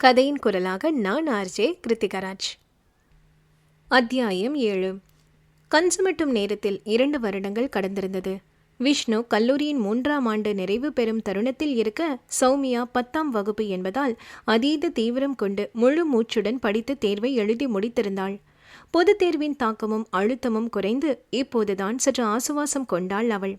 கதையின் குரலாக நான் ஆர்ஜே கிருத்திகராஜ் அத்தியாயம் ஏழு. கன்சுமட்டும் நேரத்தில் இரண்டு வருடங்கள் கடந்திருந்தது. விஷ்ணு கல்லூரியின் மூன்றாம் ஆண்டு நிறைவு பெறும் தருணத்தில் இருக்க சௌமியா பத்தாம் வகுப்பு என்பதால் அதீத தீவிரம் கொண்டு முழு மூச்சுடன் படித்து தேர்வை எழுதி முடித்திருந்தாள். பொதுத் தேர்வின் தாக்கமும் அழுத்தமும் குறைந்து இப்போதுதான் சற்று ஆசுவாசம் கொண்டாள் அவள்.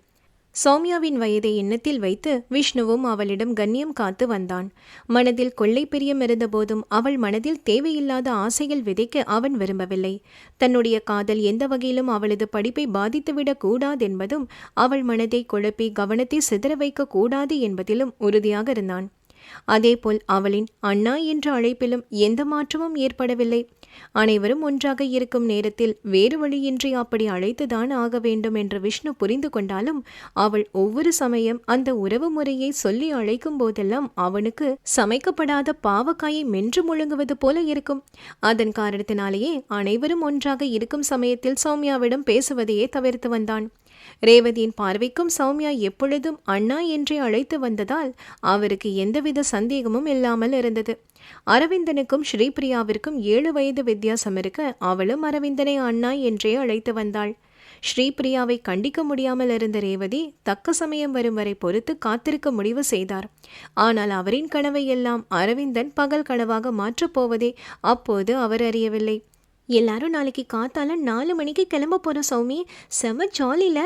சௌமியாவின் வயதை எண்ணத்தில் வைத்து விஷ்ணுவும் அவளிடம் கண்ணியம் காத்து வந்தான். மனதில் கொள்ளை பிரியம் இருந்தபோதும் அவள் மனதில் தேவையில்லாத ஆசைகள் விதைக்க அவன் விரும்பவில்லை. தன்னுடைய காதல் எந்த வகையிலும் அவளது படிப்பை பாதித்துவிடக் கூடாதென்பதும் அவள் மனதை குழப்பி கவனத்தை சிதற வைக்க கூடாது என்பதிலும் உறுதியாக இருந்தான். அதேபோல் அவளின் அண்ணா என்ற அழைப்பிலும் எந்த மாற்றமும் ஏற்படவில்லை. அனைவரும் ஒன்றாக இருக்கும் நேரத்தில் வேறு வழியின்றி அப்படி அழைத்துதான் ஆக வேண்டும் என்று விஷ்ணு புரிந்து கொண்டாலும் அவள் ஒவ்வொரு சமயம் அந்த உறவு முறையை சொல்லி அழைக்கும் போதெல்லாம் அவனுக்கு சமைக்கப்படாத பாவக்காயை மென்று முழுங்குவது போல இருக்கும். அதன் காரணத்தினாலேயே அனைவரும் ஒன்றாக இருக்கும் சமயத்தில் சௌமியாவிடம் பேசுவதையே தவிர்த்து வந்தான். ரேவதியின் பார்வைக்கும் சௌமியா எப்பொழுதும் அண்ணா என்றே அழைத்து வந்ததால் அவருக்கு எந்தவித சந்தேகமும் இல்லாமல் இருந்தது. அரவிந்தனுக்கும் ஸ்ரீபிரியாவிற்கும் ஏழு வயது வித்தியாசம் இருக்க அவளும் அரவிந்தனை அண்ணா என்றே அழைத்து வந்தாள். ஸ்ரீபிரியாவை கண்டிக்க முடியாமல் இருந்த ரேவதி தக்க சமயம் வரும் வரை பொறுத்து காத்திருக்க முடிவு செய்தார். ஆனால் அவரின் கனவை எல்லாம் அரவிந்தன் பகல் கனவாக மாற்றப் போவதே அப்போது அவர் அறியவில்லை. எல்லாரும் நாளைக்கு காத்தால நாலு மணிக்கு கிளம்ப போறோம் சௌமி. செம ஜாலில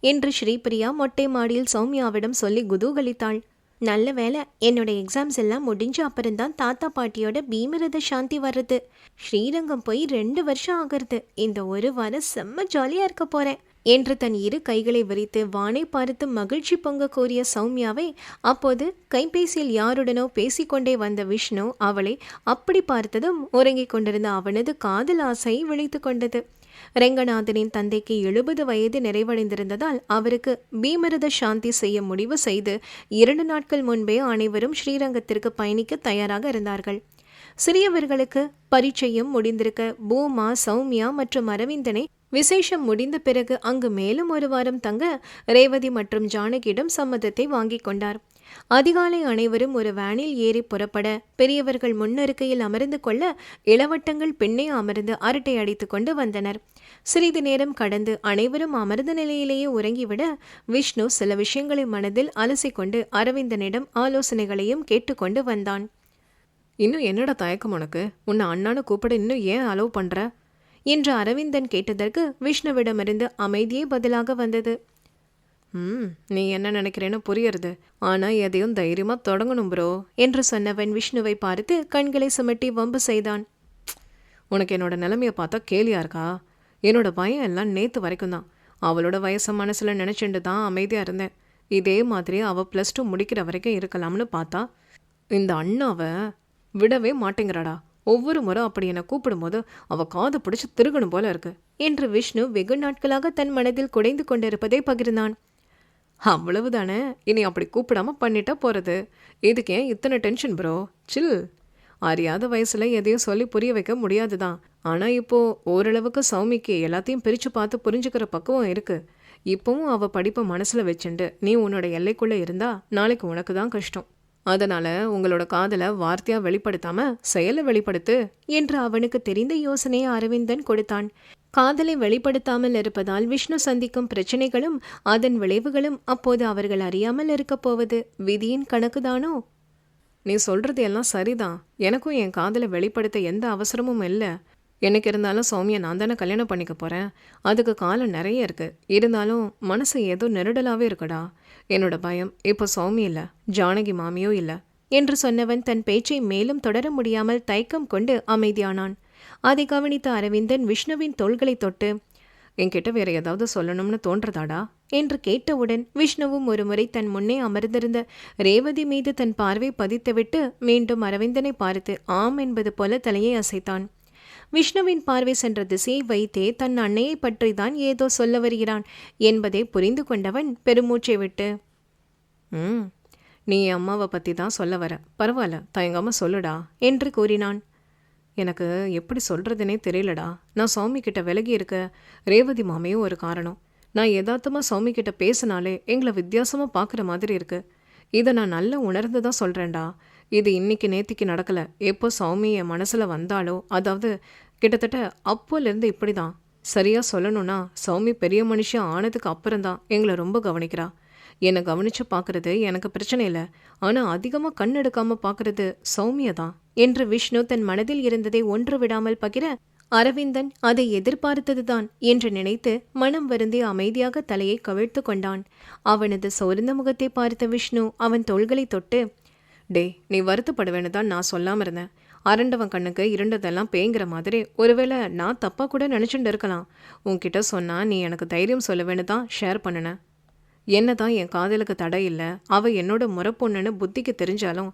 என்று ஸ்ரீபிரியா மொட்டை மாடியில் சௌமியாவிடம் சொல்லி குதூகலித்தாள். நல்ல வேலை என்னோட எக்ஸாம்ஸ் எல்லாம் முடிஞ்ச அப்புறம்தான் தாத்தா பாட்டியோட பீமரத சாந்தி வர்றது. ஸ்ரீரங்கம் போய் ரெண்டு வருஷம் ஆகிறது. இந்த ஒரு வாரம் செம்ம ஜாலியாக இருக்க போகிறேன் என்று தன் இரு கைகளை விரித்து வானை பார்த்து மகிழ்ச்சி பொங்க கோரிய சௌமியாவை அப்போது கைபேசியில் யாருடனோ பேசிக்கொண்டே வந்த விஷ்ணு அவளை அப்படி பார்த்ததும் உறங்கிக் கொண்டிருந்த அவனது காதல் ஆசை விழித்து கொண்டது. ரெங்கநாதனின் தந்தைக்கு எழுபது வயது நிறைவடைந்திருந்ததால் அவருக்கு பீமரத சாந்தி செய்ய முடிவு செய்து இரண்டு நாட்கள் முன்பே அனைவரும் ஸ்ரீரங்கத்திற்கு பயணிக்க தயாராக இருந்தார்கள். சிறியவர்களுக்கு பரீட்சையும் முடிந்திருக்க பூமா சௌமியா மற்றும் அரவிந்தனை விசேஷம் முடிந்த பிறகு அங்கு மேலும் ஒரு வாரம் தங்க ரேவதி மற்றும் ஜானகியிடம் சம்மதத்தை வாங்கிக் கொண்டார். அதிகாலை அனைவரும் ஒரு வேனில் ஏறி புறப்பட பெரியவர்கள் முன்னருக்கையில் அமர்ந்து கொள்ள இளவட்டங்கள் பெண்ணே அமர்ந்து அரட்டை அடித்து கொண்டு வந்தனர். சிறிது நேரம் கடந்து அனைவரும் அமர்ந்த நிலையிலேயே உறங்கிவிட விஷ்ணு சில விஷயங்களை மனதில் அலசிக்கொண்டு அரவிந்தனிடம் ஆலோசனைகளையும் கேட்டுக்கொண்டு வந்தான். இன்னும் என்னடா தயக்கம் உனக்கு? உன்னை அண்ணான்னு கூப்பிட இன்னும் ஏன் அலோவ் பண்ற? என்று அரவிந்தன் கேட்டதற்கு விஷ்ணுவிடமிருந்து அமைதியே பதிலாக வந்தது. ம் நீ என்ன நினைக்கிறேன்னு புரியறது. ஆனால் எதையும் தைரியமாக தொடங்கணும் ப்ரோ என்று சொன்னவன் விஷ்ணுவை பார்த்து கண்களை சுமட்டி வம்பு செய்தான். உனக்கு என்னோட நிலைமையை பார்த்தா கேலியா இருக்கா? என்னோட பயம் எல்லாம் நேற்று வரைக்கும் தான். அவளோட வயசை மனசில் நினச்சிட்டு தான் அமைதியாக இருந்தேன். இதே மாதிரி அவள் ப்ளஸ் டூ முடிக்கிற வரைக்கும் இருக்கலாம்னு பார்த்தா இந்த அண்ணாவை விடவே மாட்டேங்கிறாடா. ஒவ்வொரு முறை அப்படி என்னை கூப்பிடும்போது அவ காதை பிடிச்சு திருகணும் போல இருக்கு. என்று விஷ்ணு வெகு நாட்களாக தன் மனதில் குடைந்து கொண்டிருப்பதை பகிர்ந்தான். அவ்வளவுதானே? இனி அப்படி கூப்பிடாம பண்ணிட்டா போறது? இதுக்கு ஏன் இத்தனை டென்ஷன் ப்ரோ சில் அறியாத வயசுல எதையும் சொல்லி புரிய வைக்க முடியாதுதான். ஆனா இப்போ ஓரளவுக்கு சௌமிக்கு எல்லாத்தையும் பிரிச்சு பார்த்து புரிஞ்சுக்கிற பக்குவம் இருக்கு. இப்பவும் அவ படிப்பை மனசுல வச்சுண்டு நீ உன்னோட எல்லைக்குள்ள இருந்தா நாளைக்கு உனக்கு தான் கஷ்டம். அதனால் உங்களோட காதலை வார்த்தையாக வெளிப்படுத்தாமல் செயலை வெளிப்படுத்து என்று அவனுக்கு தெரிந்த யோசனையை அரவிந்தன் கொடுத்தான். காதலை வெளிப்படுத்தாமல் இருப்பதால் விஷ்ணு சந்திக்கும் பிரச்சனைகளும் அதன் விளைவுகளும் அப்போது அவர்கள் அறியாமல் இருக்கப் போவது விதியின் கணக்குதானோ? நீ சொல்றது எல்லாம் சரிதான். எனக்கும் என் காதலை வெளிப்படுத்த எந்த அவசரமும் இல்லை. எனக்கு இருந்தாலும் சௌமியை நான் தானே கல்யாணம் பண்ணிக்க போகிறேன் அதுக்கு காலம் நிறைய இருக்குது இருந்தாலும் மனசு ஏதோ நெருடலாகவே இருக்குடா. என்னோட பயம். இப்போ சௌமி இல்லை ஜானகி மாமியோ இல்லை என்று சொன்னவன் தன் பேச்சை மேலும் தொடர முடியாமல் தயக்கம் கொண்டு அமைதியானான். அதை கவனித்த அரவிந்தன் விஷ்ணுவின் தோள்களை தொட்டு என்கிட்ட வேற ஏதாவது சொல்லணும்னு தோன்றதாடா? என்று கேட்டவுடன் விஷ்ணுவும் ஒருமுறை தன் முன்னே அமர்ந்திருந்த ரேவதி மீது தன் பார்வை பதித்துவிட்டு மீண்டும் அரவிந்தனை பார்த்து ஆம் என்பது போல தலையை அசைத்தான். விஷ்ணுவின் பார்வை சென்ற திசையை வைத்தே தன் அன்னையை பற்றிதான் ஏதோ சொல்ல வருகிறான் என்பதை புரிந்து கொண்டவன் பெருமூச்சை விட்டு ம் நீ என் அம்மாவை பற்றி தான் சொல்ல வர. பரவாயில்ல தயங்காமல் சொல்லுடா என்று கூறினான். எனக்கு எப்படி சொல்கிறதுனே தெரியலடா. நான் சௌமி கிட்ட விலகி இருக்க ரேவதி மாமையும் ஒரு காரணம். நான் யதார்த்தமாக சௌமி கிட்ட பேசினாலே எங்களை வித்தியாசமாக பார்க்குற மாதிரி இருக்குது இதை நான் நல்லா உணர்ந்து தான் சொல்கிறேன்டா இது இன்னைக்கு நேத்திக்கு நடக்கலை. எப்போ சௌமி என் மனசில் வந்தாலோ அதாவது கிட்டத்தட்ட அப்போலேருந்து இப்படி தான் சரியாக சொல்லணும்னா சௌமி பெரிய மனுஷன் ஆனதுக்கு அப்புறம்தான் எங்களை ரொம்ப கவனிக்கிறா. என்னை கவனிச்சு பார்க்குறது எனக்கு பிரச்சனை இல்லை. ஆனால் அதிகமாக கண் எடுக்காம பார்க்குறது சௌமியா தான். என்று விஷ்ணு தன் மனதில் இருந்ததை ஒன்று விடாமல் பகிர அரவிந்தன் அதை எதிர்பார்த்ததுதான் என்று நினைத்து மனம் வருந்தி அமைதியாக தலையை கவிழ்த்து கொண்டான். அவனது சோர்ந்த முகத்தை பார்த்த விஷ்ணு அவன் தோள்களை தொட்டு டே நீ வருத்தப்படுவேன்னு தான் நான் சொல்லாமல் இருந்தேன். அரண்டவன் கண்ணுக்கு இருண்டதெல்லாம் பேங்கிற மாதிரி ஒருவேளை நான் தப்பாக கூட நினச்சிட்டு இருக்கலாம். உன்கிட்ட சொன்னால் நீ எனக்கு தைரியம் சொல்லுவேன்னு தான் ஷேர் பண்ணினேன். என்ன தான் என் காதலுக்கு தடை இல்லை அவள் என்னோட முறப்பொண்ணுன்னு புத்திக்கு தெரிஞ்சாலும்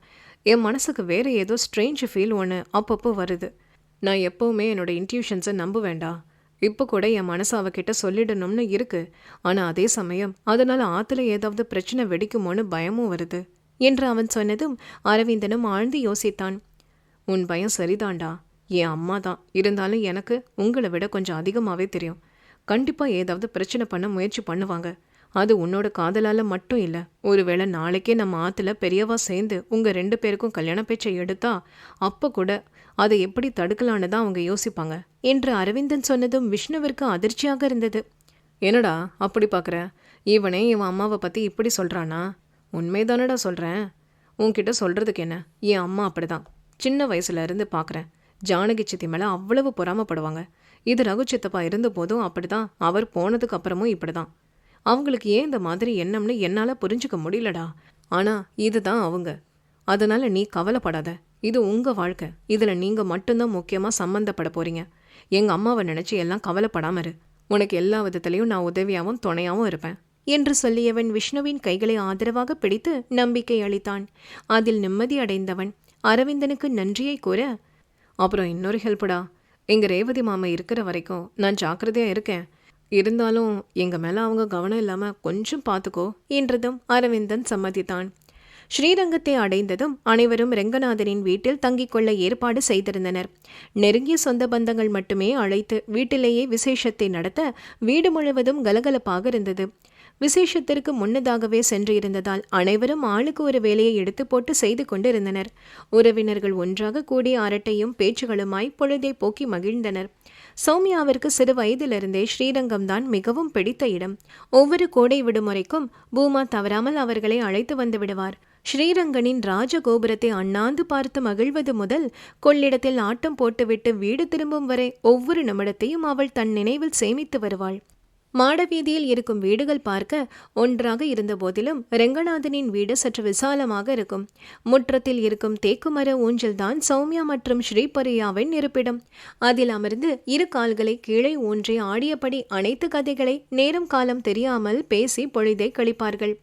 என் மனசுக்கு வேறு ஏதோ ஸ்ட்ரேஞ்ச் ஃபீல் ஒன்று அப்பப்போ வருது. நான் எப்போவுமே என்னோட இன்ட்யூஷன்ஸை நம்ப வேண்டாம் இப்போ கூட என் மனசு அவகிட்ட சொல்லிடணும்னு இருக்குது ஆனால் அதே சமயம் அதனால் ஆற்றுல ஏதாவது பிரச்சனை வெடிக்குமோன்னு பயமும் வருது. என்று அவன் சொன்னதும் அரவிந்தனும் ஆழ்ந்து யோசித்தான். உன் பயம் சரிதான்டா. என் அம்மா தான். இருந்தாலும் எனக்கு உங்களை விட கொஞ்சம் அதிகமாகவே தெரியும். கண்டிப்பாக ஏதாவது பிரச்சனை பண்ண முயற்சி பண்ணுவாங்க. அது உன்னோட காதலால் மட்டும் இல்லை. ஒருவேளை நாளைக்கே நம்ம ஆற்றுல பெரியவா சேர்ந்து உங்கள் ரெண்டு பேருக்கும் கல்யாண பேச்சை எடுத்தா அப்போ கூட அதை எப்படி தடுக்கலான்னு தான் அவங்க யோசிப்பாங்க என்று அரவிந்தன் சொன்னதும் விஷ்ணுவிற்கு அதிர்ச்சியாக இருந்தது. என்னடா அப்படி பார்க்குற இவனே இவன் அம்மாவை பற்றி இப்படி சொல்கிறானா உண்மைதானடா சொல்கிறேன் உன்கிட்ட சொல்கிறதுக்கு என்ன? என் அம்மா அப்படிதான். சின்ன வயசுல இருந்து பார்க்குறேன் ஜானகி சித்தி மேலே அவ்வளவு பொறாமப்படுவாங்க. இது ரகு சித்தப்பா இருந்தபோதும் அப்படி அப்படிதான். அவர் போனதுக்கு அப்புறமும் இப்படிதான். அவங்களுக்கு ஏன் இந்த மாதிரி எண்ணம்னு என்னால் புரிஞ்சுக்க முடியலடா. ஆனால் இதுதான் அவங்க. அதனால நீ கவலைப்படாத. இது உங்க வாழ்க்கை. இதுல நீங்க மட்டும்தான் முக்கியமா சம்மந்தப்பட போறீங்க. எங்க அம்மாவை நினைச்சு எல்லாம் கவலைப்படாமல் இரு. உனக்கு எல்லா விதத்துலேயும் நான் உதவியாகவும் துணையாகவும் இருப்பேன். என்று சொல்லியவன் விஷ்ணுவின் கைகளை ஆதரவாக பிடித்து நம்பிக்கை அளித்தான். அதில் நிம்மதி அடைந்தவன் அரவிந்தனுக்கு நன்றியை கூற அப்புறம் இன்னொரு ஹெல்ப்டா எங்க ரேவதி மாமா இருக்கிற வரைக்கும் நான் ஜாக்கிரதையா இருக்கேன். இருந்தாலும் எங்க மேல அவங்க கவனம் இல்லாமல் கொஞ்சம் பார்த்துக்கோ என்றதும் அரவிந்தன் சம்மதித்தான். ஸ்ரீரங்கத்தை அடைந்ததும் அனைவரும் ரெங்கநாதனின் வீட்டில் தங்கிக் கொள்ள ஏற்பாடு செய்திருந்தனர். நெருங்கிய சொந்த பந்தங்கள் மட்டுமே அழைத்து வீட்டிலேயே விசேஷத்தை நடத்த வீடு முழுவதும் கலகலப்பாக இருந்தது. விசேஷத்திற்கு முன்னதாகவே சென்று இருந்ததால் அனைவரும் ஆளுக்கு ஒரு வேலையை எடுத்து போட்டு செய்து கொண்டிருந்தனர். உறவினர்கள் ஒன்றாக கூடி அரட்டையும் பேச்சுகளுமாய் பொழுதை போக்கி மகிழ்ந்தனர். சௌமியாவிற்கு சிறு வயதிலிருந்தே ஸ்ரீரங்கம் தான் மிகவும் பிடித்த இடம். ஒவ்வொரு கோடை விடுமுறைக்கும் பூமா தவறாமல் அவர்களை அழைத்து வந்து விடுவார். ஸ்ரீரங்கனின் ராஜகோபுரத்தை அண்ணாந்து பார்த்து மகிழ்வது முதல் கொள்ளிடத்தில் ஆட்டம் போட்டுவிட்டு வீடு திரும்பும் வரை ஒவ்வொரு நிமிடத்தையும் அவள் தன் நினைவில் சேமித்து வருவாள். மாடவீதியில் இருக்கும் வீடுகள் பார்க்க ஒன்றாக இருந்த போதிலும் ரெங்கநாதனின் வீடு சற்று விசாலமாக இருக்கும். முற்றத்தில் இருக்கும் தேக்குமர ஊஞ்சல்தான் சௌமியா மற்றும் ஸ்ரீபரியாவின் இருப்பிடம். அதில் அமர்ந்து இரு கால்களை கீழே ஊன்றி ஆடியபடி அனைத்து கதைகளை நேரம் காலம் தெரியாமல் பேசி பொழுதை கழிப்பார்கள்.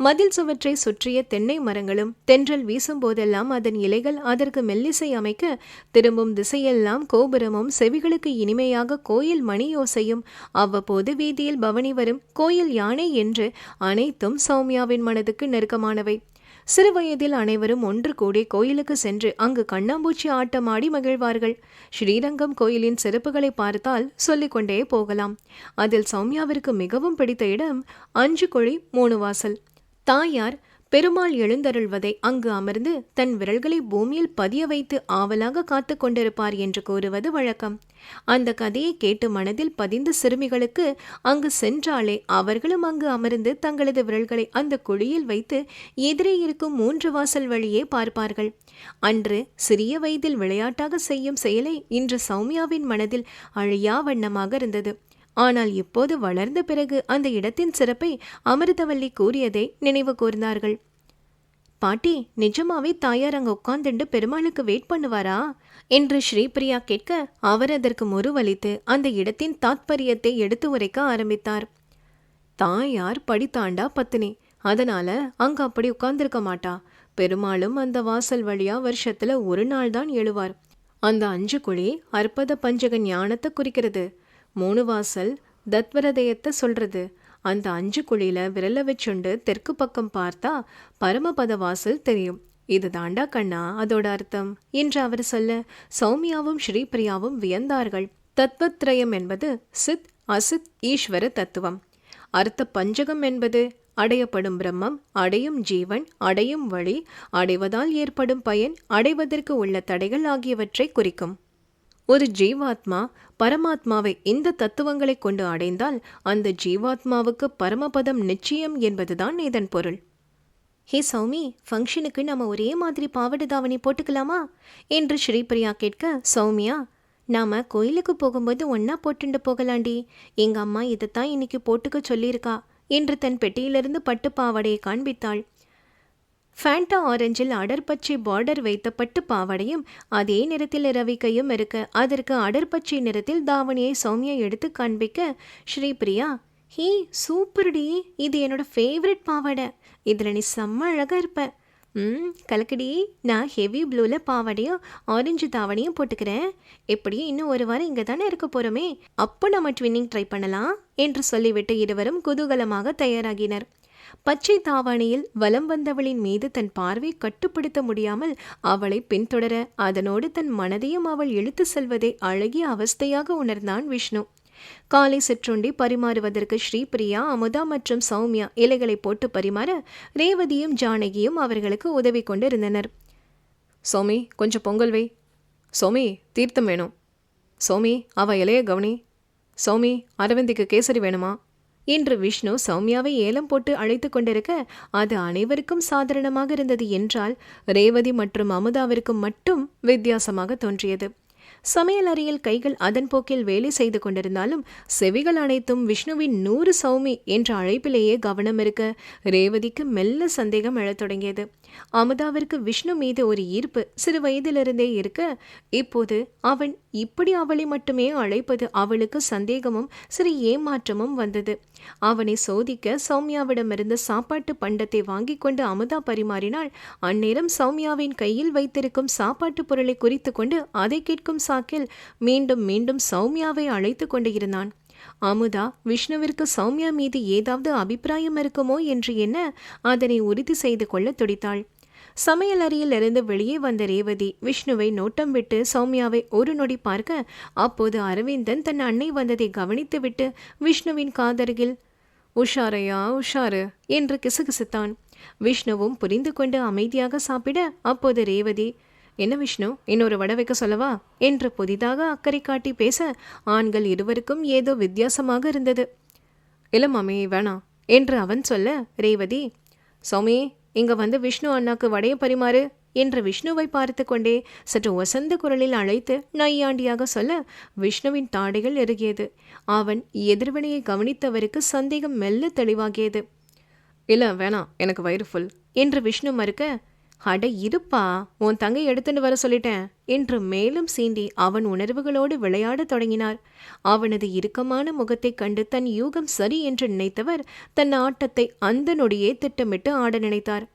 மதில் சுவற்றை சுற்றிய தென்னை மரங்களும் தென்றல் வீசும் போதெல்லாம் அதன் இலைகள் அதற்கு மெல்லிசை அமைக்க திரும்பும் திசையெல்லாம் கோபுரமும் செவிகளுக்கு இனிமையாக கோயில் மணியோசையும். அவ்வப்போது வீதியில் பவனி வரும் கோயில் யானை என்று அனைத்தும் சௌமியாவின் மனதுக்கு நெருக்கமானவை. சிறுவயதில் அனைவரும் ஒன்று கூடி கோயிலுக்கு சென்று அங்கு கண்ணாம்பூச்சி ஆட்டமாடி மகிழ்வார்கள். ஸ்ரீரங்கம் கோயிலின் சிறப்புகளை பார்த்தால் சொல்லிக்கொண்டே போகலாம். அதில் சௌமியாவிற்கு மிகவும் பிடித்த இடம் அஞ்சு குழி மூணு வாசல் தாயார் பெருமாள் எழுந்தருள்வதை அங்கு அமர்ந்து தன் விரல்களை பூமியில் பதிய வைத்து ஆவலாக காத்து கொண்டிருப்பார் என்று கூறுவது வழக்கம். அந்த கதையை கேட்டு மனதில் பதிந்த சிறுமிகளுக்கு அங்கு சென்றாலே அவர்களும் அங்கு அமர்ந்து தங்களது விரல்களை அந்த குழியில் வைத்து எதிரே இருக்கும் மூன்று வாசல் வழியே பார்ப்பார்கள். அன்று சிறிய வயதில் விளையாட்டாக செய்யும் செயலை இன்று சௌமியாவின் மனதில் அழியா வண்ணமாக இருந்தது. ஆனால் இப்போது வளர்ந்த பிறகு அந்த இடத்தின் சிறப்பை அமிர்தவல்லி கூறியதை நினைவு கூர்ந்தார்கள். பாட்டி நிஜமாவே தாயார் அங்க உட்கார்ந்துண்டு பெருமாளுக்கு வெயிட் பண்ணுவாரா? என்று ஸ்ரீபிரியா கேட்க அவர் அதற்கு முருவளித்து அந்த இடத்தின் தாத்பரியத்தை எடுத்து உரைக்க ஆரம்பித்தார். தாயார் படித்தாண்டா பத்தினி. அதனால அங்க அப்படி உட்கார்ந்திருக்க மாட்டா. பெருமாளும் அந்த வாசல் வழியா வருஷத்துல ஒரு நாள் தான் எழுவார். அந்த அஞ்சு குழி அற்புத பஞ்சக ஞானத்தை குறிக்கிறது. மூணு வாசல் தத்வரதயத்தை சொல்றது. அந்த அஞ்சு குழியில விரல வச்சுண்டு தெற்கு பக்கம் பார்த்தா பரமபத வாசல் தெரியும். இது தாண்டா கண்ணா அதோட அர்த்தம்? என்று அவர் சொல்ல சௌமியாவும் ஸ்ரீபிரியாவும் வியந்தார்கள். தத்வத்ரயம் என்பது சித் அசித் ஈஸ்வர தத்துவம். அர்த்த பஞ்சகம் என்பது அடையப்படும் பிரம்மம் அடையும் ஜீவன் அடையும் வழி அடைவதால் ஏற்படும் பயன் அடைவதற்கு உள்ள தடைகள் ஆகியவற்றை குறிக்கும். ஒரு ஜீவாத்மா பரமாத்மாவை இந்த தத்துவங்களை கொண்டு அடைந்தால் அந்த ஜீவாத்மாவுக்கு பரமபதம் நிச்சயம் என்பதுதான் இதன் பொருள். ஹே சௌமி ஃபங்க்ஷனுக்கு நம்ம ஒரே மாதிரி பாவாடை தாவணி போட்டுக்கலாமா? என்று ஸ்ரீபிரியா கேட்க சௌமியா நாம கோயிலுக்கு போகும்போது ஒன்றா போட்டுண்டு போகலாண்டி. எங்க அம்மா இதைத்தான் இன்னைக்கு போட்டுக்க சொல்லியிருக்கா என்று தன் பெட்டியிலிருந்து பட்டு பாவடையை காண்பித்தாள். ஃபேண்டா ஆரஞ்சில் அடர்பச்சை பார்டர் வைத்த பட்டு பாவாடையும் அதே நிறத்தில் ரவிக்கையும் இருக்க அதற்கு அடர்பச்சை நிறத்தில் தாவணியை சௌமியா எடுத்து காண்பிக்க ஸ்ரீபிரியா ஹீ சூப்பர்டி இது என்னோட ஃபேவரட் பாவாடை. இதில் நீ செம்ம அழகாக இருப்ப. ம் கலக்கடி நான் ஹெவி ப்ளூவில் பாவாடையும் ஆரஞ்சு தாவணியும் போட்டுக்கிறேன். எப்படியும் இன்னும் ஒரு வாரம் இங்கே தானே இருக்க போகிறோமே அப்போ நம்ம ட்வின்னிங் ட்ரை பண்ணலாம் என்று சொல்லிவிட்டு இருவரும் குதூகலமாக தயாராகினர். பச்சை தாவாணியில் வலம் வந்தவளின் மீது தன் பார்வை கட்டுப்படுத்த முடியாமல் அவளை பின்தொடர அதனோடு தன் மனதையும் அவள் இழுத்து செல்வதை அழகிய அவஸ்தையாக உணர்ந்தான் விஷ்ணு. காலை சிற்றுண்டி பரிமாறுவதற்கு ஸ்ரீபிரியா அமுதா மற்றும் சௌமியா இலைகளை போட்டு பரிமாற ரேவதியும் ஜானகியும் அவர்களுக்கு உதவி கொண்டு இருந்தனர் சோமி கொஞ்சம் பொங்கல் வை. சோமி தீர்த்தம் வேணும். சோமி அவ இலைய கவனி. சோமி அரவிந்திக்கு கேசரி வேணுமா? என்று விஷ்ணு சௌமியாவை ஏலம் போட்டு அழைத்து கொண்டிருக்க அது அனைவருக்கும் சாதாரணமாக இருந்தது என்றால் ரேவதி மற்றும் அமுதாவிற்கு மட்டும் வித்தியாசமாக தோன்றியது. சமையல் அறையில் கைகள் அதன் போக்கில் வேலை செய்து கொண்டிருந்தாலும் செவிகள் அனைத்தும் விஷ்ணுவின் நூறு சௌமி என்ற அழைப்பிலேயே கவனம் இருக்க ரேவதிக்கு மெல்ல சந்தேகம் எழத் தொடங்கியது. அமுதாவிற்கு விஷ்ணு மீது ஒரு ஈர்ப்பு சிறு வயதிலிருந்தே இருக்க இப்போது அவன் இப்படி அவளை மட்டுமே அழைப்பது அவளுக்கு சந்தேகமும் சிறு ஏமாற்றமும் வந்தது. அவனை சோதிக்க சௌமியாவிடமிருந்து சாப்பாட்டு பண்டத்தை வாங்கி கொண்டு அமுதா பரிமாறினாள். அந்நேரம் சௌமியாவின் கையில் வைத்திருக்கும் சாப்பாட்டு பொருளை குறித்து கொண்டு அதை கேட்கும் சாக்கில் மீண்டும் மீண்டும் சௌமியாவை அழைத்து கொண்டு இருந்தான். அமுதா விஷ்ணுவிற்கு சௌமியா மீது ஏதாவது அபிப்பிராயம் இருக்குமோ என்று எண்ண அதனை உறுதி செய்து கொள்ள துடித்தாள். சமையல் அறையிலிருந்து வெளியே வந்த ரேவதி விஷ்ணுவை நோட்டம் விட்டு சௌமியாவை ஒரு நொடி பார்க்க அப்போது அரவிந்தன் தன் அன்னை வந்ததை கவனித்துவிட்டு விஷ்ணுவின் காதருகில் உஷாரையா உஷாரு என்று கிசுகிசுத்தான். விஷ்ணுவும் புரிந்து கொண்டு அமைதியாக சாப்பிட அப்போது ரேவதி என்ன விஷ்ணு இன்னொரு வடை வைக்க சொல்லவா? என்று புதிதாக அக்கறை காட்டி பேச ஆண்கள் இருவருக்கும் ஏதோ வித்தியாசமாக இருந்தது. இல்லை மாமி வேணாம் என்று அவன் சொல்ல ரேவதி சௌமி இங்கே வந்து விஷ்ணு அண்ணாக்கு வடைய பரிமாறு என்று விஷ்ணுவை பார்த்து கொண்டே சற்று வசந்த குரலில் அழைத்து நையாண்டியாக சொல்ல விஷ்ணுவின் தாடைகள் எருகியது. அவன் எதிர்வினையை கவனித்தவருக்கு சந்தேகம் மெல்ல தெளிவாகியது. இல்லை வேணாம் எனக்கு வயிறு ஃபுல் என்று விஷ்ணு மறுக்க அட இருப்பா உன் தங்கை எடுத்துன்னு வர சொல்லிட்டேன் என்று மேலும் சீண்டி அவன் உணர்வுகளோடு விளையாடத் தொடங்கினார் அவனது இறுக்கமான முகத்தைக் கண்டு தன் யூகம் சரி என்று நினைத்தவர் தன் ஆட்டத்தை அந்த நொடியே திட்டமிட்டு ஆட நினைத்தார்.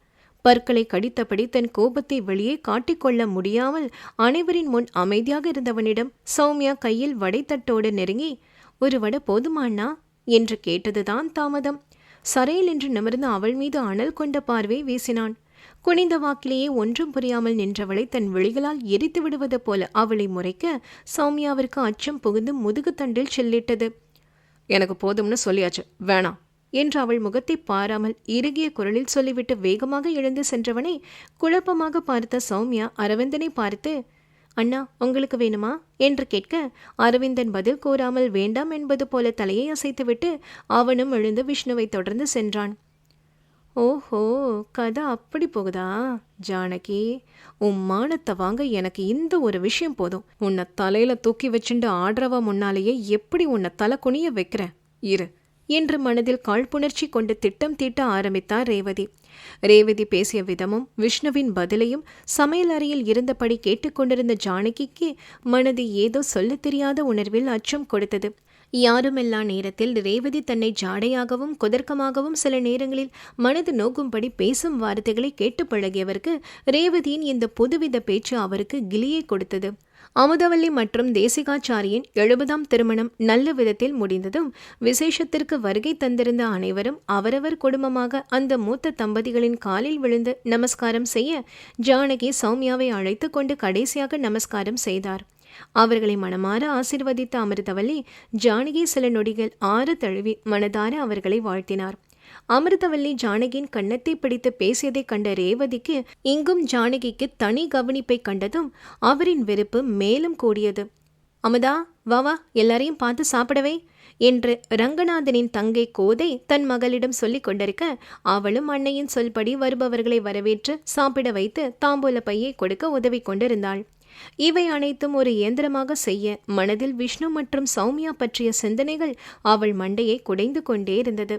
பற்களை கடித்தபடி தன் கோபத்தை வெளியே காட்டிக்கொள்ள முடியாமல் அனைவரின் முன் அமைதியாக இருந்தவனிடம் சௌமியா கையில் வடைத்தட்டோடு நெருங்கி ஒரு வடை போதுமாண்ணா என்று கேட்டதுதான் தாமதம். சரையில் என்று நிமிர்ந்து அவள் மீது அனல் கொண்ட பார்வை வீசினான். குனிந்த வாக்கிலேயே ஒன்றும் புரியாமல் நின்றவளை தன் விழிகளால் எரித்து விடுவது போல அவளை முறைக்க சௌமியாவிற்கு அச்சம் புகுந்து முதுகுத்தண்டில் செல்லிட்டது. எனக்கு போதும்னு சொல்லியாச்சு. வேணாம் என்று அவள் முகத்தை பாராமல் இறுகிய குரலில் சொல்லிவிட்டு வேகமாக எழுந்து சென்றவனை குழப்பமாக பார்த்த சௌமியா அரவிந்தனை பார்த்து அண்ணா உங்களுக்கு வேணுமா? என்று கேட்க அரவிந்தன் பதில் கூறாமல் வேண்டாம் என்பது போல தலையை அசைத்துவிட்டு அவனும் எழுந்து விஷ்ணுவை தொடர்ந்து சென்றான். ஓஹோ கதை அப்படி போகுதா? ஜானகி உன் மானத்தை வாங்க எனக்கு இந்த ஒரு விஷயம் போதும். உன்னை தலையில தூக்கி வச்சுண்டு ஆடுறவ முன்னாலேயே எப்படி உன்னை தலை குனிய வைக்கிறேன்? இரு. என்று மனதில் காழ்ப்புணர்ச்சி கொண்டு திட்டம் தீட்ட ஆரம்பித்தார் ரேவதி. ரேவதி பேசிய விதமும் விஷ்ணுவின் பதிலையும் சமையல் அறையில் இருந்தபடி கேட்டுக்கொண்டிருந்த ஜானகிக்கு மனது ஏதோ சொல்ல தெரியாத உணர்வில் அச்சம் கொடுத்தது. யாருமில்லா நேரத்தில் ரேவதி தன்னை ஜாடையாகவும் குதர்க்கமாகவும் சில நேரங்களில் மனது நோக்கும்படி பேசும் வார்த்தைகளை கேட்டு பழகியவருக்கு ரேவதியின் இந்த புதுவித பேச்சு அவருக்கு கிளியை கொடுத்தது. அமுதவல்லி மற்றும் தேசிகாச்சாரியின் எழுபதாம் திருமணம் நல்ல விதத்தில் முடிந்ததும் விசேஷத்திற்கு வருகை தந்திருந்த அனைவரும் அவரவர் குடும்பமாக அந்த மூத்த தம்பதிகளின் காலில் விழுந்து நமஸ்காரம் செய்ய ஜானகி சௌமியாவை அழைத்து கொண்டு கடைசியாக நமஸ்காரம் செய்தார். அவர்களை மனமாற ஆசிர்வதித்த அமிர்தவல்லி ஜானகி சில நொடிகள் ஆறு தழுவி மனதார அவர்களை வாழ்த்தினார். அமிர்தவல்லி ஜானகியின் கன்னத்தை பிடித்து பேசியதைக் கண்ட ரேவதிக்கு இங்கும் ஜானகிக்கு தனி கவனிப்பை கண்டதும் அவரின் வெறுப்பு மேலும் கூடியது. அமுதா வா வா எல்லாரையும் பார்த்து சாப்பிடவே என்று ரங்கநாதனின் தங்கை கோதை தன் மகளிடம் சொல்லிக் கொண்டிருக்க அவளும் அன்னையின் சொல்படி வருபவர்களை வரவேற்று சாப்பிட வைத்து தாம்பூல பையை கொடுக்க உதவி கொண்டிருந்தாள். இவை அனைத்தும் ஒரு இயந்திரமாக செய்ய மனதில் விஷ்ணு மற்றும் சௌமியா பற்றிய சிந்தனைகள் அவள் மண்டையை குடைந்து கொண்டே இருந்தது.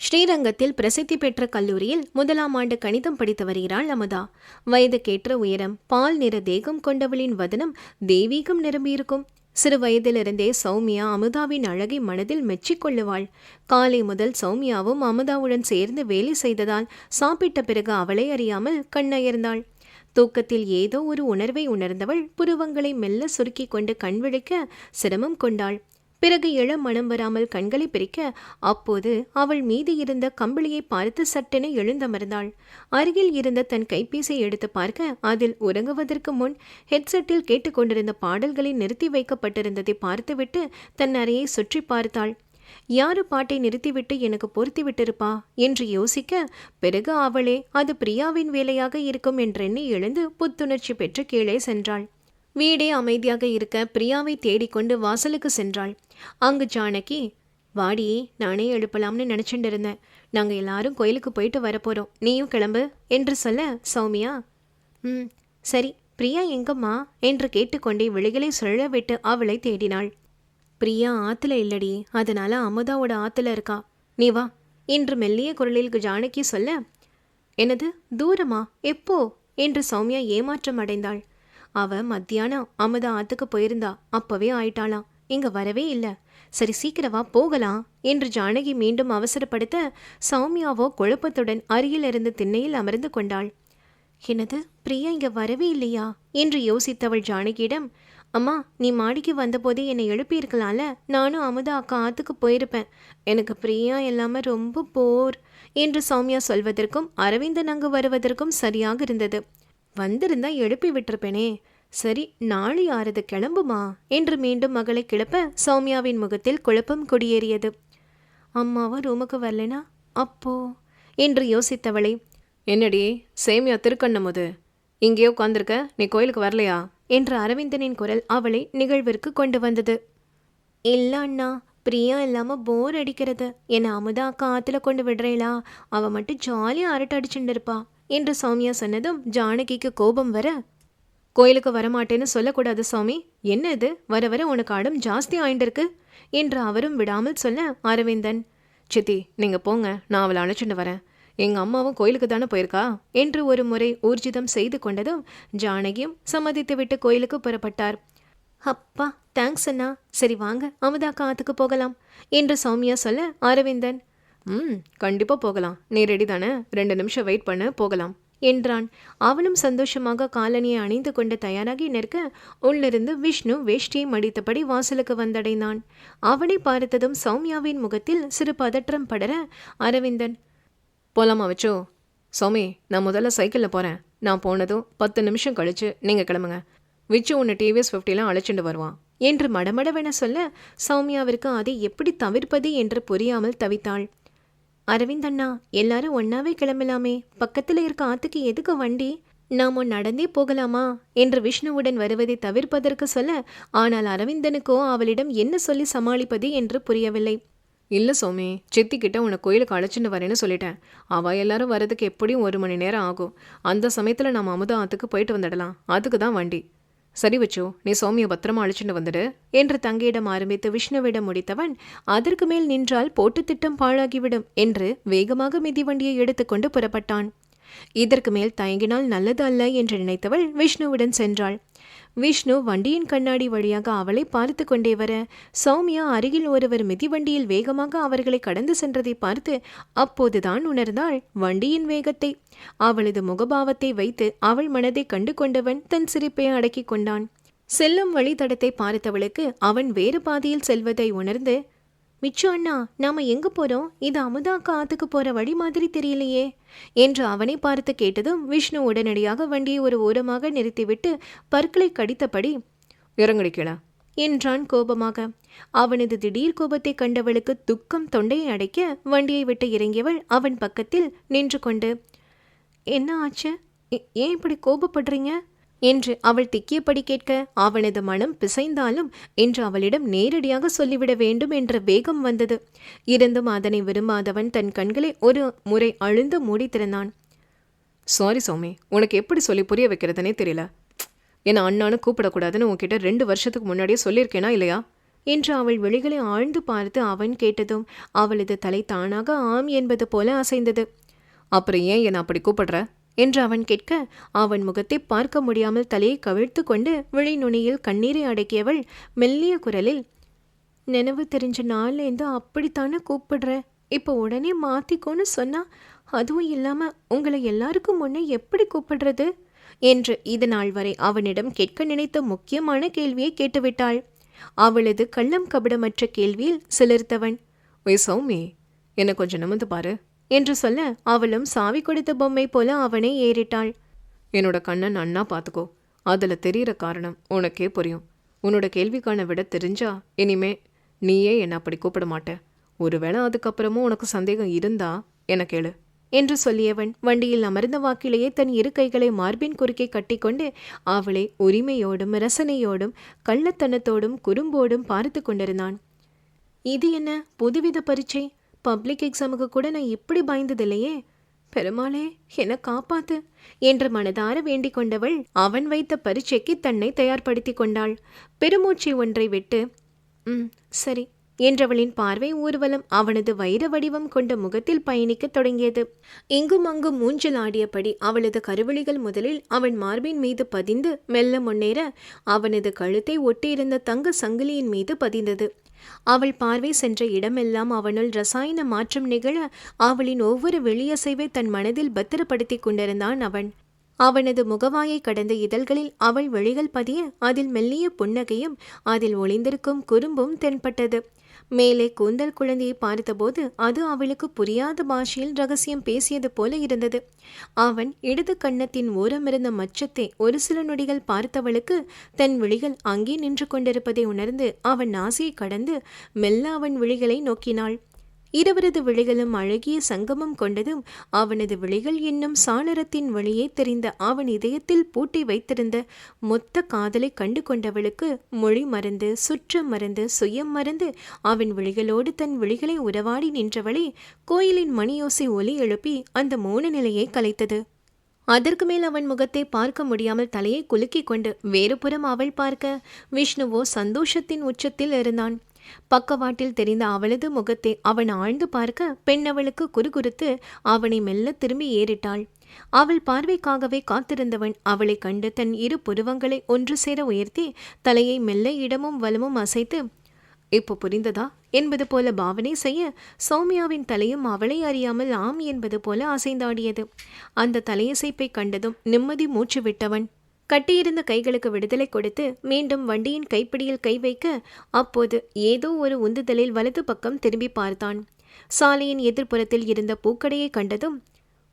ஸ்ரீரங்கத்தில் பிரசித்தி பெற்ற கல்லூரியில் முதலாம் ஆண்டு கணிதம் படித்து வருகிறாள் அமுதா. வயதுக்கேற்ற உயரம் பால் நிற தேகம் கொண்டவளின் வதனம் தெய்வீகம் நிரம்பியிருக்கும். சிறு வயதிலிருந்தே சௌமியா அமுதாவின் அழகை மனதில் மெச்சிக்கொள்ளுவாள் காலை முதல் சௌமியாவும் அமுதாவுடன் சேர்ந்து வேலை செய்ததால் சாப்பிட்ட பிறகு அவளை அறியாமல் கண்ணயர்ந்தாள். தூக்கத்தில் ஏதோ ஒரு உணர்வை உணர்ந்தவள் புருவங்களை மெல்ல சுருக்கிக் கொண்டு கண் விழிக்க சிரமம் கொண்டாள். பிறகு இள மனம் வராமல் கண்களை பிரிக்க அப்போது அவள் மீது இருந்த கம்பளியை பார்த்து சட்டென எழுந்தமர்ந்தாள். அருகில் இருந்த தன் கைபேசியை எடுத்து பார்க்க அதில் உறங்குவதற்கு முன் ஹெட்செட்டில் கேட்டுக்கொண்டிருந்த பாடல்களை நிறுத்தி வைக்கப்பட்டிருந்ததை பார்த்துவிட்டு தன் அறையை சுற்றி பார்த்தாள். யாரு பாட்டை நிறுத்திவிட்டு எனக்கு பொருத்தி விட்டிருப்பா? என்று யோசிக்க பிறகு அவளே அது பிரியாவின் வேலையாக இருக்கும் என்றெண்ணி எழுந்து புத்துணர்ச்சி பெற்று கீழே சென்றாள். வீடே அமைதியாக இருக்க பிரியாவை தேடிக்கொண்டு வாசலுக்கு சென்றாள். அங்கு ஜானகி வாடி நானே எழுப்பலாம்னு நினச்சிட்டு இருந்தேன் நாங்கள் எல்லாரும் கோயிலுக்கு போயிட்டு வரப்போகிறோம் நீயும் கிளம்பு என்று சொல்ல சௌமியா. ம் சரி பிரியா எங்கம்மா? என்று கேட்டுக்கொண்டே விழிகளை சுழலவிட்டு அவளை தேடினாள். பிரியா ஆத்துல இல்லடி. அதனால அமுதாவோட ஆத்துல இருக்கா. நீ வா. என்று மெல்லிய குரலில் ஜானகி சொல்ல எனது தூரமா? எப்போ? என்று சௌமியா ஏமாற்றம் அடைந்தாள். அவ மத்தியானம் அமுதா ஆத்துக்கு போயிருந்தா. அப்பவே ஆயிட்டாளாம். இங்க வரவே இல்லை. சரி சீக்கிரவா போகலாம். என்று ஜானகி மீண்டும் அவசரப்படுத்த சௌமியாவோ குழப்பத்துடன் அருகில் இருந்து திண்ணையில் அமர்ந்து கொண்டாள். என்னது? பிரியா இங்க வரவே இல்லையா? என்று யோசித்தவள் ஜானகியிடம் அம்மா நீ மாடிக்கு வந்தபோதே என்னை எழுப்பியிருக்கலாம்ல? நானும் அமுதா அக்கா ஆத்துக்கு போயிருப்பேன். எனக்கு பிரியா இல்லாமல் ரொம்ப போர் என்று சௌமியா சொல்வதற்கும் அரவிந்தன் அங்கு வருவதற்கும் சரியாக இருந்தது. வந்திருந்தா எழுப்பி விட்டிருப்பேனே. சரி நாளை ஆறுது கிளம்புமா? என்று மீண்டும் மகளை கிளப்ப சௌமியாவின் முகத்தில் குழப்பம் குடியேறியது. அம்மாவும் ரூமுக்கு வரலனா? அப்போ என்று யோசித்தவளை. என்னடி சேமியா திருக்கண்ணமுது இங்கேயோ உட்காந்துருக்க நீ கோயிலுக்கு வரலையா? என்ற அரவிந்தனின் குரல் அவளை நிகழ்விற்கு கொண்டு வந்தது. இல்லை அண்ணா பிரியா இல்லாமல் போர் அடிக்கிறது. என்னை அமுதா அக்கா கொண்டு விடுறேளா? அவ மட்டும் ஜாலியாக அரட்டை அடிச்சுட்டு இருப்பா என்று சௌமியா சொன்னதும் ஜானகிக்கு கோபம் வர கோயிலுக்கு வரமாட்டேன்னு சொல்லக்கூடாது சுவாமி என்ன இது? வர வர உனக்கு அடம் ஜாஸ்தி ஆயிண்டிருக்கு என்று அவரும் விடாமல் சொல்ல அரவிந்தன். சித்தி நீங்கள் போங்க. நான் அவளை அழைச்சிட்டு வரேன். எங்கள் அம்மாவும் கோயிலுக்கு தானே போயிருக்கா? என்று ஒரு முறை ஊர்ஜிதம் செய்து கொண்டதும் ஜானகியும் சம்மதித்துவிட்டு கோயிலுக்கு புறப்பட்டார். அப்பா தேங்க்ஸ் அண்ணா. சரி வாங்க அமுதா காத்துக்கு போகலாம் என்று சௌமியா சொல்ல அரவிந்தன். ம் கண்டிப்பாக போகலாம். நீ ரெடி தானே? ரெண்டு நிமிஷம் வெயிட் பண்ண போகலாம் என்றான். அவளும் சந்தோஷமாக காலனியை அணிந்து கொண்டு தயாராகி நிற்க உள்ளிருந்து விஷ்ணு வேஷ்டியை மடித்தபடி வாசலுக்கு வந்தடைந்தான். அவனை பார்த்ததும் சௌமியாவின் முகத்தில் சிறு பதற்றம் படர அரவிந்தன் போலாமா வச்சோ? சுவாமி நான் முதல்ல சைக்கிளில் போகிறேன் நான் போனதும் பத்து நிமிஷம் கழிச்சு நீங்கள் கிளம்புங்க. விச்சு உன்னை டிவிஎஸ் ஃபிஃப்டிலாம் அழைச்சிட்டு வருவான். என்று மடமடவென சொல்ல சௌமியாவிற்கு அதை எப்படி தவிர்ப்பது என்று புரியாமல் தவித்தாள். அரவிந்த் அண்ணா எல்லாரும் ஒன்னாவே கிளம்பலாமே. பக்கத்துல இருக்க ஆத்துக்கு எதுக்கு வண்டி? நாம நடந்தே போகலாமா? என்று விஷ்ணுவுடன் வருவதை தவிர்ப்பதற்கு சொல்ல ஆனால் அரவிந்தனுக்கோ அவளிடம் என்ன சொல்லி சமாளிப்பது என்று புரியவில்லை. இல்லை சோமி சித்திக்கிட்ட உன்னை கோயிலுக்கு அழைச்சிட்டு வரேன்னு சொல்லிட்டேன். அவள் எல்லாரும் வரதுக்கு எப்படியும் ஒரு மணி நேரம் ஆகும். அந்த சமயத்தில் நம்ம அமுதா ஆத்துக்கு போயிட்டு வந்துடலாம். அதுக்கு தான் வண்டி. சரி வச்சோ நீ சோமியை பத்திரமா அழைச்சிட்டு வந்துடு என்று தங்கையிடம் ஆரம்பித்து விஷ்ணுவிடம் முடித்தவன் அதற்கு மேல் நின்றால் போட்டு திட்டம் பாழாகிவிடும் என்று வேகமாக மிதிவண்டியை எடுத்துக்கொண்டு புறப்பட்டான். இதற்கு மேல் தயங்கினால் நல்லது அல்ல என்று நினைத்தவள் விஷ்ணுவுடன் சென்றாள். விஷ்ணு வண்டியின் கண்ணாடி வழியாக அவளை பார்த்து கொண்டே வர சௌமியா அருகில் ஒருவர் மிதிவண்டியில் வேகமாக அவர்களை கடந்து சென்றதை பார்த்து அப்போதுதான் உணர்ந்தாள் வண்டியின் வேகத்தை. அவளது முகபாவத்தை வைத்து அவள் மனதை கண்டு கொண்டவன் தன் சிரிப்பை அடக்கிக் கொண்டான். செல்லும் வழித்தடத்தை பார்த்தவளுக்கு அவன் வேறு பாதையில் செல்வதை உணர்ந்து மிச்சு அண்ணா நாம் எங்கே போகிறோம் இது அமுதாக்கா ஆத்துக்கு போகிற வழி மாதிரி தெரியலையே. என்று அவனை பார்த்து கேட்டதும் விஷ்ணு உடனடியாக வண்டியை ஒரு ஓரமாக நிறுத்திவிட்டு பற்களை கடித்தபடி இறங்கடி என்றான் கோபமாக. அவனது திடீர் கோபத்தை கண்டவளுக்கு துக்கம் தொண்டையை அடைக்க வண்டியை விட்டு இறங்கியவள் அவன் பக்கத்தில் நின்று கொண்டு என்ன ஆச்சு? ஏன் இப்படி கோபப்படுறீங்க? என்று அவள் திக்கியபடி கேட்க அவனது மனம் பிசைந்தாலும் என்று அவளிடம் நேரடியாக சொல்லிவிட வேண்டும் என்ற வேகம் வந்தது. இருந்தும் அதனை விரும்பாதவன் தன் கண்களை ஒரு முறை அழுந்து மூடி திறந்தான் சாரி சௌமி உனக்கு எப்படி சொல்லி புரிய வைக்கிறதுனே தெரியல. என்ன அண்ணான்னு கூப்பிடக்கூடாதுன்னு உன்கிட்ட ரெண்டு வருஷத்துக்கு முன்னாடியே சொல்லியிருக்கேனா இல்லையா? என்று அவள் விழிகளை ஆழ்ந்து பார்த்து அவன் கேட்டதும் அவளது தலை தானாக ஆம் என்பது போல அசைந்தது. அப்புறம் ஏன் என்னை அப்படி கூப்பிடுற? என்று அவன் கேட்க அவன் முகத்தை பார்க்க முடியாமல் தலையை கவிழ்த்து கொண்டு விழி நுனியில் கண்ணீரை அடக்கியவள் மெல்லிய குரலில் நினைவு தெரிஞ்ச நாள்லேருந்து அப்படித்தானே கூப்பிடுற? இப்போ உடனே மாத்திக்கோன்னு சொன்னா அதுவும் இல்லாம உங்களை எல்லாருக்கும் முன்னே எப்படி கூப்பிடுறது? என்று இது நாள் வரை அவனிடம் கேட்க நினைத்த முக்கியமான கேள்வியை கேட்டுவிட்டாள். அவளது கள்ளம் கபடமற்ற கேள்வியில் சிலிர்த்தவன் ஒய் சௌமி என்னை கொஞ்சம் நிமிந்து பாரு. என்று சொல்ல அவளும் சாவி கொடுத்த பொம்மை போல அவனை ஏறிட்டாள். என்னோட கண்ணன் அண்ணா பார்த்துக்கோ அதில் தெரியற காரணம் உனக்கே புரியும். உன்னோட கேள்விக்கான விட தெரிஞ்சா இனிமே நீயே என்னை அப்படி கூப்பிட மாட்ட. ஒருவேளை அதுக்கப்புறமும் உனக்கு சந்தேகம் இருந்தா என கேளு. என்று சொல்லியவன் வண்டியில் அமர்ந்த வாக்கிலேயே தன் இரு கைகளை மார்பின் குறுக்கே கட்டிக்கொண்டு அவளை உரிமையோடும் ரசனையோடும் கள்ளத்தனத்தோடும் குறும்போடும் பார்த்து கொண்டிருந்தான். இது என்ன புதுவித பரீட்சை? பப்ளிக் எக்ஸாமுக்கு கூட நான் இப்படி பயந்ததில்லையே. பெருமாளே என்னை காப்பாத்து என்று மனதார வேண்டிக் கொண்டவள் அவன் வைத்த பரீட்சைக்கு தன்னை தயார்படுத்தி கொண்டாள். பெருமூச்சை ஒன்றை விட்டு ம் சரி என்றவளின் பார்வை ஊர்வலம் அவனது வைர வடிவம் கொண்ட முகத்தில் பயணிக்கத் தொடங்கியது. இங்கும் அங்கும் மூஞ்சல் ஆடியபடி அவளது கருவிழிகள் முதலில் அவன் மார்பின் மீது பதிந்து மெல்ல முன்னேற அவனது கழுத்தை ஒட்டியிருந்த தங்க சங்கிலியின் மீது பதிந்தது. அவள் பார்வை சென்ற இடமெல்லாம் அவனுள் ரசாயன மாற்றம் நிகழ அவளின் ஒவ்வொரு வெளியசைவை தன் மனதில் பத்திரப்படுத்திக் கொண்டிருந்தான் அவன். அவனது முகவாயை கடந்த இதழ்களில் அவள் வெளிகள் பதிய அதில் மெல்லிய புன்னகையும் அதில் ஒளிந்திருக்கும் குறும்பும் தென்பட்டது. மேலே கூந்தல் குழந்தையை பார்த்தபோது அது அவளுக்கு புரியாத பாஷையில் ரகசியம் பேசியது போல இருந்தது. அவன் இடது கன்னத்தின் ஓரமிருந்த மச்சத்தை ஒரு சில நொடிகள் பார்த்தவளுக்கு தன் விழிகள் அங்கே நின்று கொண்டிருப்பதை உணர்ந்து அவன் நாசியை கடந்து மெல்ல அவன் விழிகளை நோக்கினாள். இருவரது விழிகளும் அழகிய சங்கமம் கொண்டதும் அவனது விழிகள் என்னும் சாளரத்தின் வழியே தெரிந்த அவன் இதயத்தில் பூட்டி வைத்திருந்த மொத்த காதலை கண்டு கொண்டவளுக்கு மொழி மறந்து சுற்றம் மறந்து சுயம் மறந்து அவன் விழிகளோடு தன் விழிகளை உறவாடி நின்றவளே கோயிலின் மணியோசை ஒலி எழுப்பி அந்த மோன நிலையை கலைத்தது. அதற்கு மேல் அவன் முகத்தை பார்க்க முடியாமல் தலையை குலுக்கிக் கொண்டு வேறுபுறம் அவள் பார்க்க விஷ்ணுவோ சந்தோஷத்தின் உச்சத்தில் இருந்தான். பக்கவாட்டில் தெரிந்த அவளது முகத்தை அவன் ஆழ்ந்து பார்க்க பெண் அவளுக்கு குறுகுறுத்து அவனை மெல்ல திரும்பி ஏறிட்டாள். அவள் பார்வைக்காகவே காத்திருந்தவன் அவளைக் கண்டு தன் இரு புருவங்களை ஒன்று சேர உயர்த்தி தலையை மெல்ல இடமும் வலமும் அசைத்து இப்போ புரிந்ததா? என்பது போல பாவனை செய்ய சௌமியாவின் தலையும் அவளை அறியாமல் ஆம் என்பது போல அசைந்தாடியது. அந்த தலையசைப்பை கண்டதும் நிம்மதி மூச்சு விட்டவன் கட்டியிருந்த கைகளுக்கு விடுதலை கொடுத்து மீண்டும் வண்டியின் கைப்பிடியில் கை வைக்க அப்போது ஏதோ ஒரு உந்துதலில் வலது பக்கம் திரும்பி பார்த்தான். சாலையின் எதிர்ப்புறத்தில் இருந்த பூக்கடையை கண்டதும்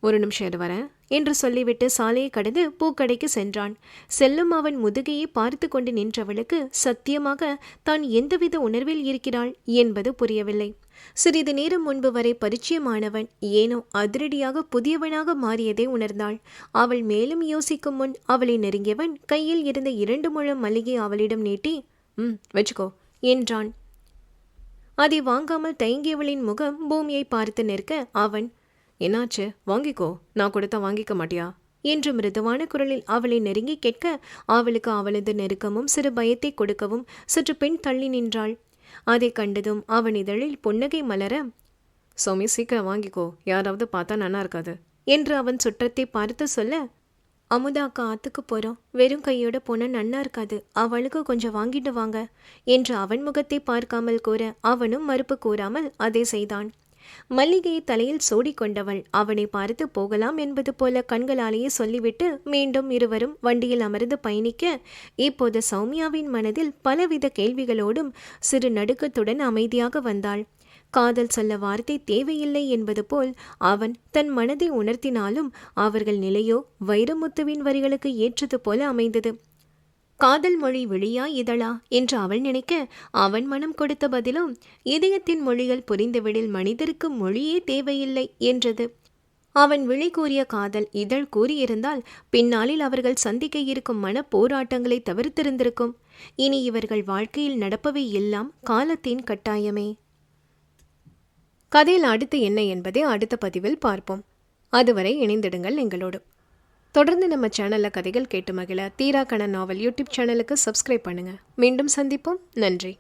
ஒரு நிமிஷம் இரு வரேன் என்று சொல்லிவிட்டு சாலையை கடந்து பூக்கடைக்கு சென்றான். செல்லும் அவன் முதுகையை பார்த்து கொண்டு நின்றவளுக்கு சத்தியமாக தான் எந்தவித உணர்வில் இருக்கிறாள் என்பது புரியவில்லை. சிறிது நேரம் முன்பு வரை பரிச்சயமானவன் ஏனோ அதிரடியாக புதியவனாக மாறியதை உணர்ந்தாள். அவள் மேலும் யோசிக்கும் முன் அவளை நெருங்கியவன் கையில் இருந்த இரண்டு முழம் மல்லிகை அவளிடம் நீட்டி ம் வச்சுக்கோ என்றான். அதை வாங்காமல் தயங்கியவளின் முகம் பூமியை பார்த்து நிற்க அவன் என்னாச்சு? வாங்கிக்கோ. நான் கொடுத்தா வாங்கிக்க மாட்டியா? என்று மிருதுவான குரலில் அவளை நெருங்கி கேட்க அவளுக்கு அவளது நெருக்கமும் சிறு பயத்தை கொடுக்கவும் சற்று பின் தள்ளி நின்றாள். அதை கண்டதும் அவன் இதழில் புன்னகை மலர சுவாமி சீக்கிரம் வாங்கிக்கோ. யாராவது பார்த்தா நல்லா இருக்காது. என்று அவன் சுற்றத்தை பார்த்து சொல்ல அமுதா அக்கா ஆத்துக்கு போகிறோம் வெறும் கையோட போனால் நன்னா இருக்காது. அவளுக்கு கொஞ்சம் வாங்கிட்டு வாங்க. என்று அவன் முகத்தை பார்க்காமல் கூற அவனும் மறுப்பு கூறாமல் அதை செய்தான். மல்லிகையை தலையில் சூடிக்கொண்டவள். அவனை பார்த்து போகலாம் என்பது போல கண்களாலேயே சொல்லிவிட்டு மீண்டும் இருவரும் வண்டியில் அமர்ந்து பயணிக்க இப்போது சௌமியாவின் மனதில் பலவித கேள்விகளோடும் சிறு நடுக்கத்துடன் அமைதியாக வந்தாள். காதல் சொல்ல வார்த்தை தேவையில்லை என்பது போல் அவன் தன் மனதை உணர்த்தினாலும் அவர்கள் நிலையோ வைரமுத்துவின் வரிகளுக்கு ஏற்றது போல அமைந்தது. காதல் மொழி விழியா இதழா? என்று அவள் நினைக்க அவன் மனம் கொடுத்த பதிலும் இதயத்தின் மொழிகள் புரிந்துவிடில் மனிதருக்கு மொழியே தேவையில்லை என்றது. அவன் விழி கூறிய காதல் இதழ் கூறியிருந்தால் பின்னாளில் அவர்கள் சந்திக்க இருக்கும் மன போராட்டங்களை தவிர்த்திருந்திருக்கும். இனி இவர்கள் வாழ்க்கையில் நடப்பவை எல்லாம் காலத்தின் கட்டாயமே. கதையில் அடுத்து என்ன என்பதை அடுத்த பதிவில் பார்ப்போம். அதுவரை இணைந்திடுங்கள் எங்களோடு. தொடர்ந்து நம்ம சேனலில் கதைகள் கேட்டு மகிழ. தீராகண நாவல் யூடியூப் சேனலுக்கு சப்ஸ்கிரைப் பண்ணுங்கள் மீண்டும் சந்திப்போம். நன்றி.